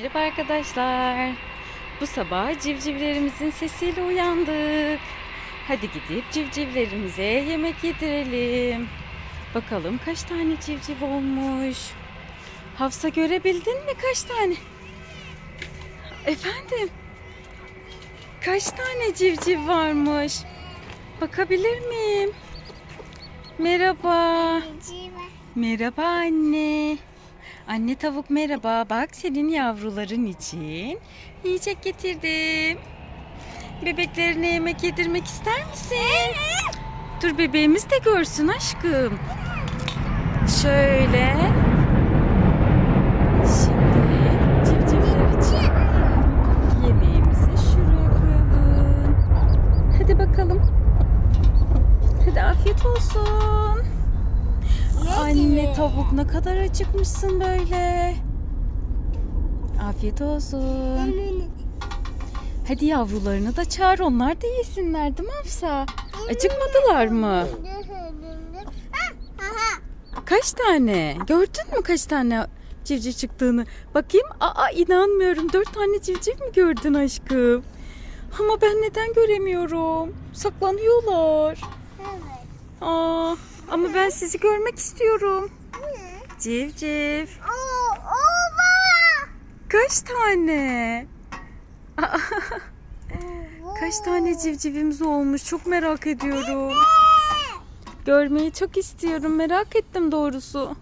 Merhaba arkadaşlar. Bu sabah civcivlerimizin sesiyle uyandık. Hadi gidip civcivlerimize yemek yedirelim. Bakalım kaç tane civciv olmuş. Hafsa görebildin mi kaç tane? Efendim? Kaç tane civciv varmış? Bakabilir miyim? Merhaba. Merhaba anne. Anne tavuk merhaba. Bak senin yavruların için yiyecek getirdim. Bebeklerine yemek yedirmek ister misin? Dur bebeğimiz de görsün aşkım. Şöyle. Şimdi civcivler için yemeğimizi şuraya koyalım. Hadi bakalım. Hadi afiyet olsun. Tavuk ne kadar acıkmışsın böyle. Afiyet olsun. Hadi yavrularını da çağır onlar da yesinler değil mi Hafsa? Acıkmadılar mı? Kaç tane? Gördün mü kaç tane civciv çıktığını? Bakayım. Aa inanmıyorum. Dört tane civciv mi gördün aşkım? Ama ben neden göremiyorum? Saklanıyorlar. Aa, ama ben sizi görmek istiyorum. Civciv. Kaç tane? Kaç tane civcivimiz olmuş? Çok merak ediyorum. Görmeyi çok istiyorum. Merak ettim doğrusu.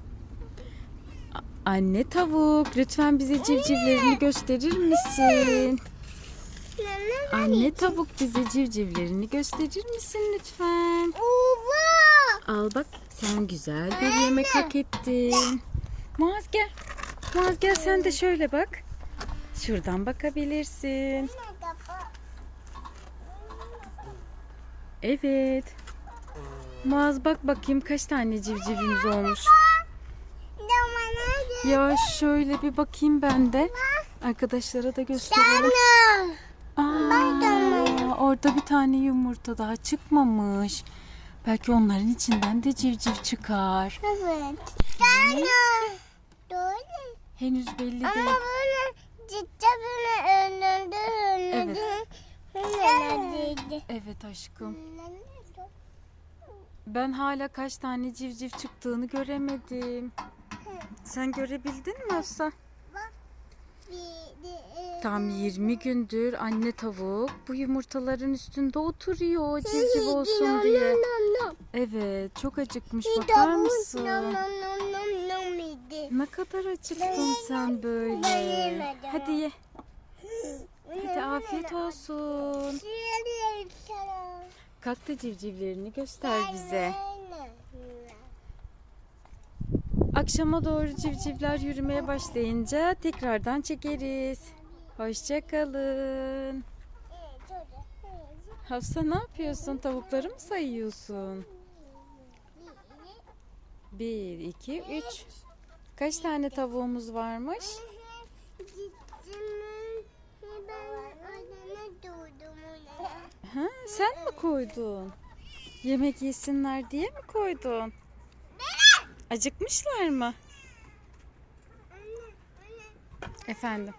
Anne tavuk, lütfen bize civcivlerini gösterir misin? Anne tavuk bize civcivlerini gösterir misin lütfen? Al bak sen güzel bir yemek hak ettin. Muaz gel. Muaz gel sen de şöyle bak. Şuradan bakabilirsin. Evet. Muaz bak bakayım kaç tane civcivimiz olmuş. Ya şöyle bir bakayım ben de. Arkadaşlara da gösterelim. Aa, orada bir tane yumurta daha çıkmamış. Belki onların içinden de civciv çıkar. Evet. Doğru. Henüz belli Ama değil. böyle ciddi böyle önünde önünde önünde Evet aşkım. Ben hala kaç tane civciv çıktığını göremedim. Sen görebildin mi Hafsa? Tam 20 gündür anne tavuk bu yumurtaların üstünde oturuyor civciv olsun diye. Evet çok acıkmış bakar mısın? Ne kadar acıktın sen böyle. Hadi ye. Hadi afiyet olsun. Kalk da civcivlerini göster bize. Akşama doğru civcivler yürümeye başlayınca tekrardan çekeriz. Hoşçakalın. Hafsa ne yapıyorsun? Tavukları mı sayıyorsun? Bir, iki, üç. Kaç tane tavuğumuz varmış? Ha, sen mi koydun? Yemek yesinler diye mi koydun? Acıkmışlar mı? Efendim.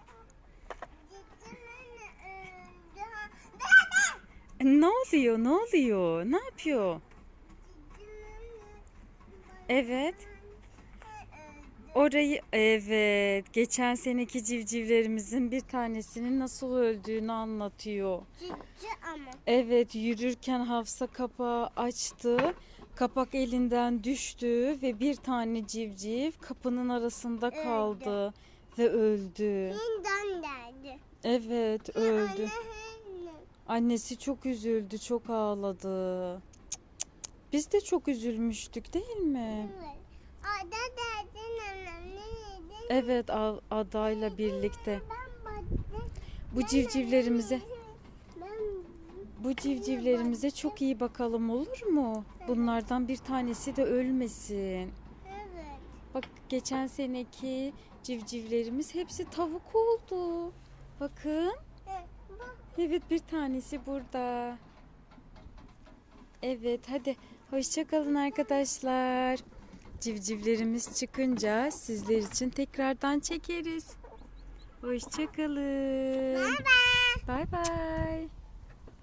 E, Ne oluyor? Ne oluyor? Ne yapıyor? Evet. Orayı evet. Geçen seneki civcivlerimizin bir tanesinin nasıl öldüğünü anlatıyor. ama. Evet yürürken Hafsa kapağı açtı. Kapak elinden düştü ve bir tane civciv kapının arasında kaldı ve öldü. Hinden derdi. Evet öldü. Annesi çok üzüldü, çok ağladı. Cık, cık, cık. Biz de çok üzülmüştük değil mi? Ada derdin annem neydi? Evet A- adayla birlikte. Ben baktım. Bu civcivlerimize bu civcivlerimize çok iyi bakalım olur mu? Bunlardan bir tanesi de ölmesin. evet. Bak geçen seneki civcivlerimiz hepsi tavuk oldu. Bakın. Evet, bir tanesi burada. Evet hadi hoşça kalın arkadaşlar. Civcivlerimiz çıkınca sizler için tekrardan çekeriz. Hoşçakalın. Bye bye.